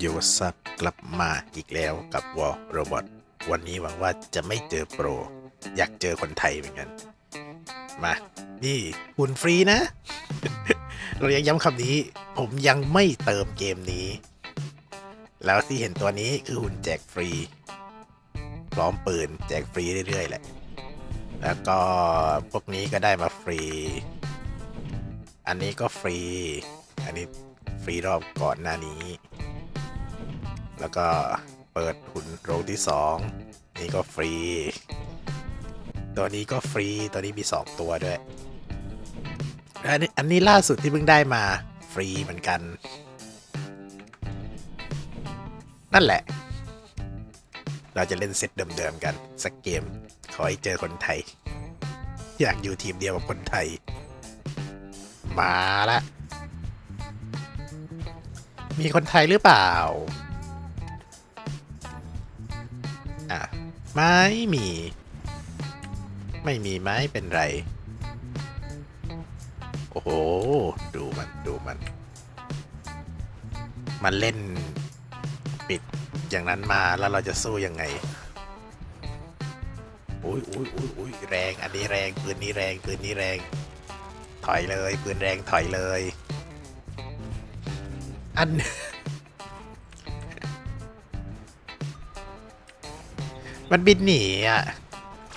โยซับกลับมาอีกแล้วกับวอลโรบอทวันนี้หวังว่าจะไม่เจอโปร อยากเจอคนไทยเหมือนกัน มา นี่หุ่นฟรีนะ เรายังย้ำคำนี้ ผมยังไม่เติมเกมนี้ แล้วที่เห็นตัวนี้คือหุ่นแจกฟรี พร้อมปืนแจกฟรีเรื่อยๆแหละ แล้วก็พวกนี้ก็ได้มาฟรี อันนี้ก็ฟรี อันนี้ฟรีรอบก่อนหน้านี้ แล้วก็เปิดหุ่นโรงที่สองนี่ก็ฟรี ตัวนี้ก็ฟรี ตัวนี้มีสองตัวด้วย อันนี้อันนี้ล่าสุดที่เพิ่งได้มาฟรีเหมือนกัน นั่นแหละ เราจะเล่นเซตเดิมๆกัน สักเกม ขอให้เจอคนไทย อยากอยู่ทีมเดียวกับคนไทย มาละมีคนไทยหรือเปล่า ไม่มี ไม่มีไหมเป็นไร โอ้โห ดูมันดูมัน มันเล่นปิดอย่างนั้นมาแล้วเราจะสู้ยังไงอุ้ยอุ้ยอุ้ยอุ้ยแรง อันนี้แรงปืนนี้แรงปืนนี้แรง ถอยเลยปืนแรงถอยเลย อัน มันบินหนีอะ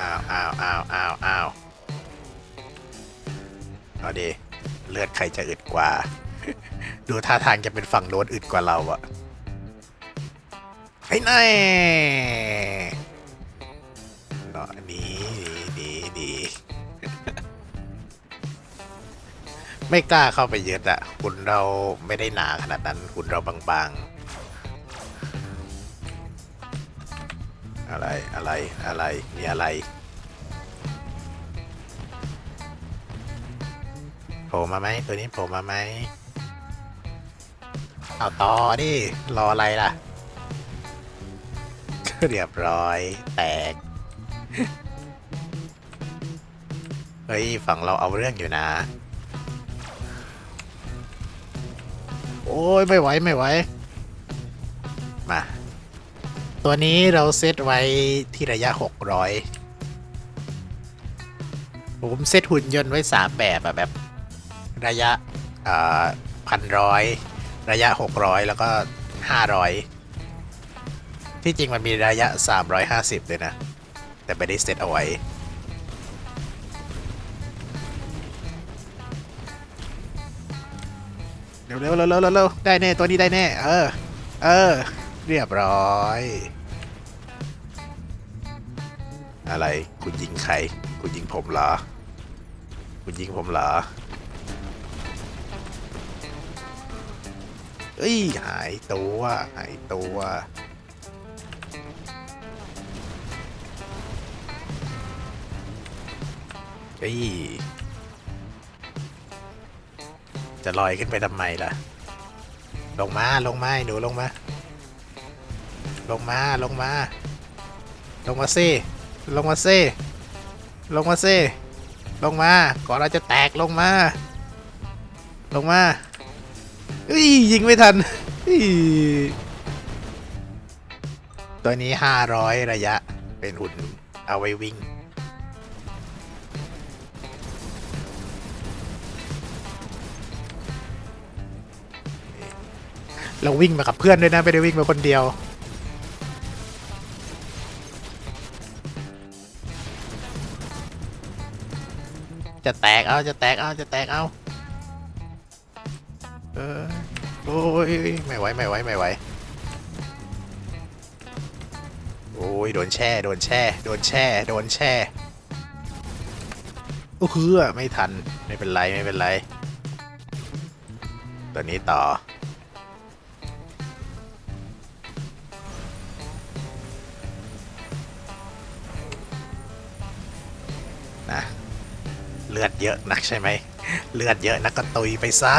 อ้าวอ้าวอ้าวอ้าวอ้าวเอาดีเลือดใครจะอึดกว่า ดูท่าทางจะเป็นฝั่งโน้นอึดกว่าเราอะไอ้นายเนาะหนีหนีหนีไม่กล้าเข้าไปเยอะอะหุ่นเราไม่ได้หนาขนาดนั้นหุ่นเราบางๆ อะไรอะไรอะไรมีอะไรโผล่มาไหมตัวนี้โผล่มาไหมเอาต่อดิรออะไรล่ะเรียบร้อยแตกเฮ้ยฝั่งเราเอาเรื่องอยู่นะ โอ้ยไม่ไหวไม่ไหว ตัวนี้เราเซตไว้ที่ระยะ 600 ผมเซตหุ่นยนต์ไว้ 3 แบบอะแบบ ระยะพันร้อยระยะ 600 แล้วก็ 500 ที่จริงมันมีระยะ 350 เลยนะ แต่ไม่ได้เซตเอาไว้เร็วเร็วเร็วเร็วเร็วได้แน่ ตัวนี้ได้แน่ เออ เออ เรียบร้อย อะไรคุณยิงใคร คุณยิงผมเหรอ คุณยิงผมเหรอเอ้ย หายตัวหายตัวเอ้ยจะลอยขึ้นไปทำไมล่ะ ลงมา ลงมาหนูลงมา ลงมาลงมา ลงมาสิลงมาสิลงมาสิลงมาก่อนเราจะแตกลงมา ลงมาอุ้ยยิงไม่ทันตัวนี้ 500 ระยะเป็นหุ่นเอาไว้วิ่ง เราวิ่งมากับเพื่อนด้วยนะ ไม่ได้วิ่งมาคนเดียว จะแตกเอาจะแตกเอาจะแตกเอาเออโอ้ยไม่ไหวไม่ไหวไม่ไหวโอ้ยโดนแช่โดนแช่โดนแช่โดนแช่โอ้คือไม่ทันไม่เป็นไรไม่เป็นไร ตัวนี้ต่อ เลือดเยอะนักใช่ไหมเลือดเยอะนักก็ตุยไปซะ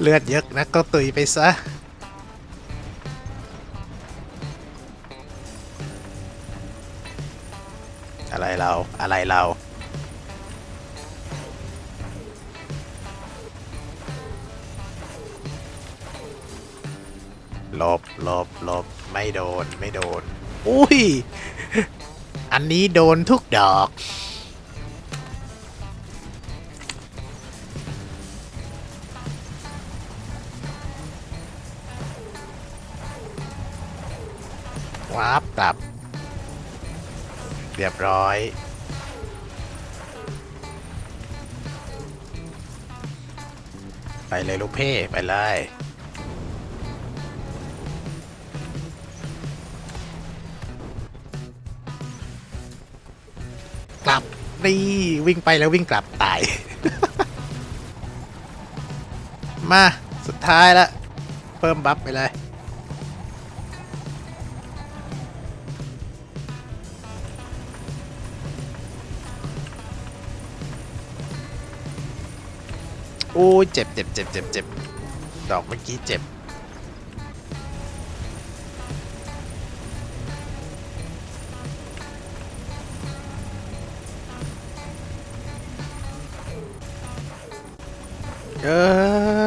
เลือดเยอะนักก็ตุยไปซะอะไรเราอะไรเราอหลบหลบหลบไม่โดน ไม่โดน อุ้ย อันนี้โดนทุกดอก วาร์ปตับ เรียบร้อยไปเลยลูกเพ่ไปเลย กลับนี่วิ่งไปแล้ววิ่งกลับตาย มา สุดท้ายละ เพิ่มบัฟไปเลย อ้ยเจ็บเจ็บเจ็บเจ็บเจ็บดอกเมื่อกี้เจ็บ เอ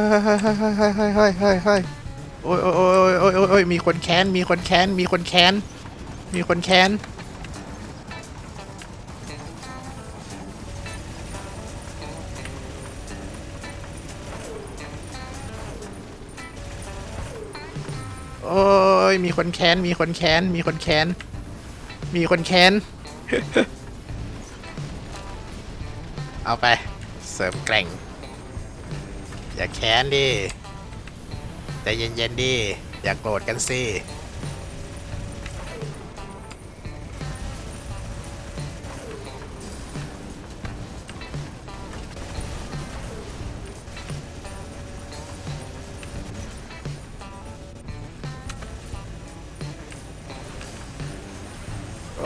อเฮ้ยเฮ้ยเฮ้ยเฮ้ยเฮ้ยเฮ้ยเฮ้ยโอ้ยโอ้ยโอ้ยโอ้ยโอ้ยโอ้ยมีคนแค้น มีคนแค้น มีคนแค้น มีคนแค้น โอ้ยมีคนแค้น มีคนแค้น มีคนแค้น มีคนแค้น เอาไปเสริมแกร่ง อย่าแค้นดิ แต่เย็นๆดิ อย่าโกรธกันสิ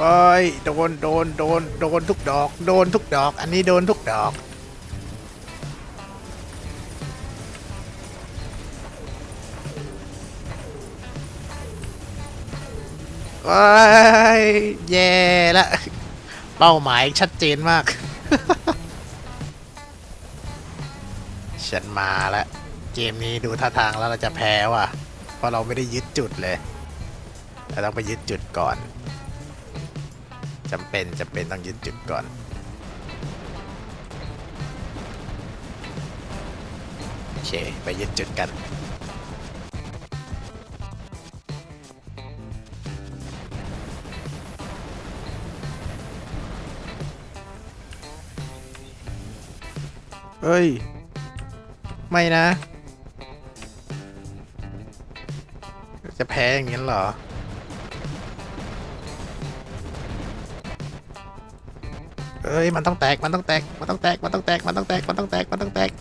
โอ้ยโดนโดนโดนโดนทุกดอก โดนทุกดอก อันนี้โดนทุกดอกว้ยแย่ละ เป้าหมายชัดเจนมาก ฉันมาแล้ว เกมนี้ดูท่าทางแล้วเราจะแพ้ว่ะ เพราะเราไม่ได้ยึดจุดเลย เราต้องไปยึดจุดก่อน จำเป็นจำเป็นต้องยึดจุดก่อน โอเค ไปยึดจุดกันเฮ้ย ไม่นะ จะแพ้อย่างนี้เหรอ เอ้ยมันต้องแตกมันต้องแตกมันต้องแตกมันต้องแตกมันต้องแตกมันต้องแตกมันต้องแตก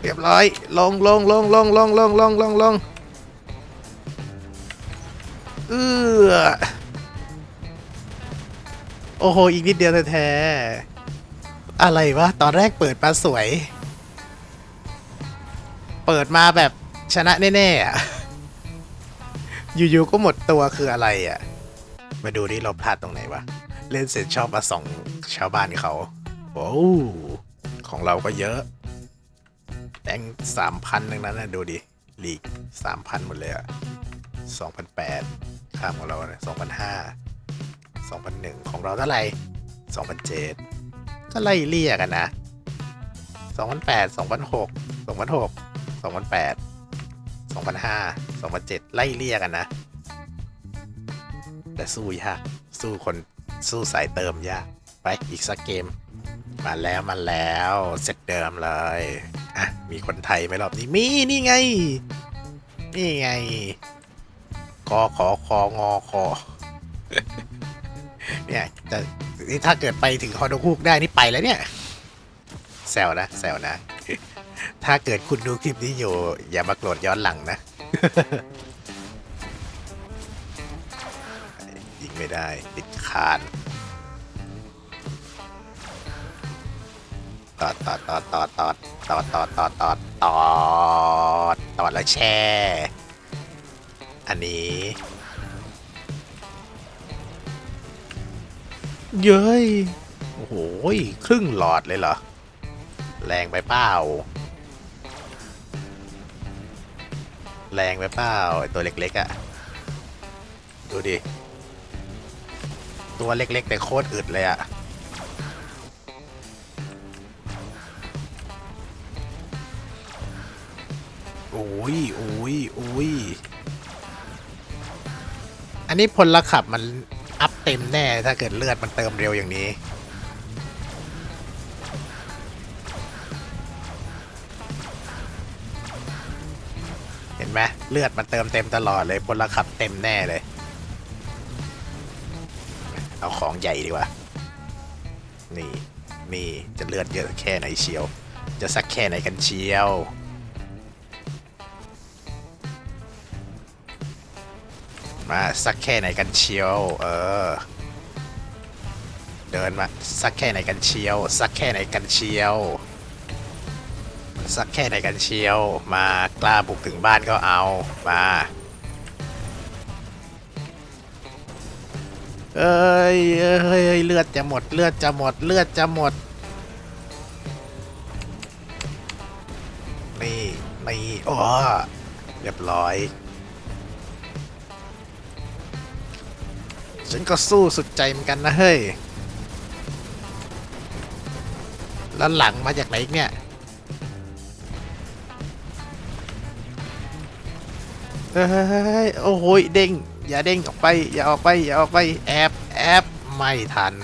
เรียบร้อยลงลงลงลงลงลงลงลงลงเออโอ้โหอีกนิดเดียวแท้ๆอะไรวะตอนแรกเปิดมาสวย เปิดมาแบบชนะแน่ๆอะ อยู่ๆก็หมดตัวคืออะไรอะ มาดูดิเราพลาดตรงไหนวะ เล่นเสร็จชอบมาส่องชาวบ้านเขาโอ้ของเราก็เยอะแบงสามพันนึงนั้นนะดูดิลีกสามพันหมดเลยอะสองพันแปดข้ามของเราเนี่ยสองพันห้าสองพันหนึ่งของเราเท่าไหร่สองพันเจ็ดก็ไล่เลี่ยกันนะสองพันแปดสองพันหกสองพันหกสองพันแปดสองพันห้า 2005 2007ไล่เลี่ยกันนะ แต่สู้ยาก สู้คนสู้สายเติมยาก ไปอีกสักเกม มาแล้วมาแล้วเสร็จเดิมเลย อะ มีคนไทยไหมรอบนี้ มีนี่ไง นี่ไงกอขอคองอคอเนี่ยแต่นี่ถ้าเกิดไปถึงฮอนคูกได้นี่ไปแล้วเนี่ยแซวนะแซวนะ ถ้าเกิดคุณดูคลิปนี้อยู่ อย่ามาโกรธย้อนหลังนะ ยิงไม่ได้ ติดคานตอดตอดตอดตอดตอดตอดตอดตอดตอดตอดตอดแล้วแช่ อันนี้ เย้ย โอ้โห ครึ่งหลอดเลยเหรอ แรงไปเปล่า แรงไปเปล่าไอตัวเล็กๆอะ่ะ ดูดิ ตัวเล็กๆ แต่โคตรอึดเลยอะ่ะ โอ้ยโอ้ยโอ้ยอันนี้พลขับมันอัพเต็มแน่ถ้าเกิดเลือดมันเติมเร็วอย่างนี้ เลือดมันเติมเต็มตลอดเลยพลขับเต็มแน่เลย เอาของใหญ่ดีกว่า นี่นี่จะเลือดเยอะแค่ไหนเชียว จะสักแค่ไหนกันเชียวมาสักแค่ไหนกันเชียว เออ เดินมาสักแค่ไหนกันเชียว สักแค่ไหนกันเชียว สักแค่ไหนกันเชียว มากล้าบุกถึงบ้านก็เอามาเอ้ยเอ้ยเอ้ยเลือดจะหมดเลือดจะหมดเลือดจะหมดนี่นี่โอ้เรียบร้อย ฉันก็สู้สุดใจเหมือนกันนะเฮ้ย แล้วหลังมาจากไหนเนี่ย เฮ้ยโอ้โหเด้ง อย่าเด้งออกไป อย่าออกไป อย่าออกไป แอบแอบไม่ทัน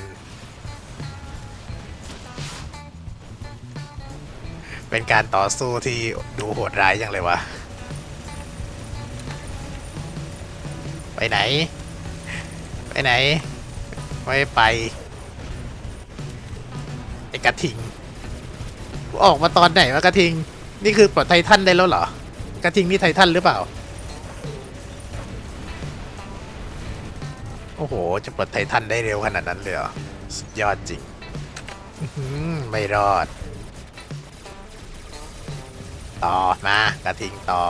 เป็นการต่อสู้ที่ดูโหดร้ายจังเลยวะ ไปไหน ไปไหน ไม่ไป ไอกระทิง ออกมาตอนไหนวะกระทิง นี่คือปลดไททันได้แล้วเหรอ กระทิงนี่ไททันหรือเปล่า โอ้โห จะปลดไททันได้เร็วขนาดนั้นเลยเหรอ สุดยอดจริงอื้อหือไม่รอด ต่อ มากระทิงต่อ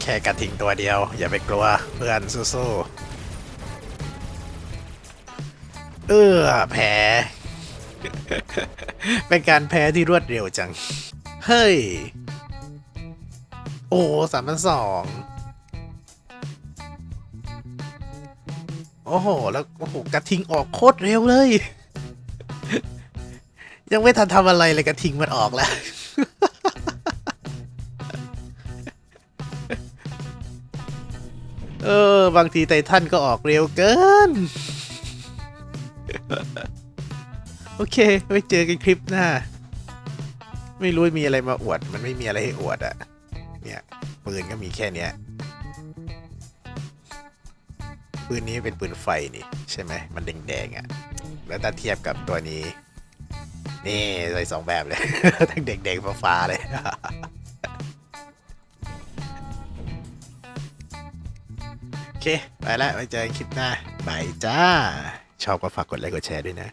แค่กระทิงตัวเดียว อย่าไปกลัวเพื่อนสู้ๆ เออแพ้เป็นการแพ้ที่รวดเร็วจัง เฮ้ย โอ้สามพันสองโอ้โห แล้วโอ้โหกระทิงออกโคตรเร็วเลย ยังไม่ทันทำอะไรเลยกระทิงมันออกแล้ว เออ บางทีไททันก็ออกเร็วเกิน โอเค ไว้เจอกันคลิปหน้า ไม่รู้มีอะไรมาอวด มันไม่มีอะไรให้อวดอะเนี่ยปืนก็มีแค่เนี้ยปืนนี้เป็นปืนไฟนี่ ใช่ไหม มันแดงๆอะแล้วถ้าเทียบกับตัวนี้ นี่เลยสองแบบเลย ทั้งแดงๆฟ้าๆเลย โอเค ไปแล้วไว้เจอกันคลิปหน้าบายจ้า ชอบก็ฝากกดไลค์กดแชร์ด้วยนะ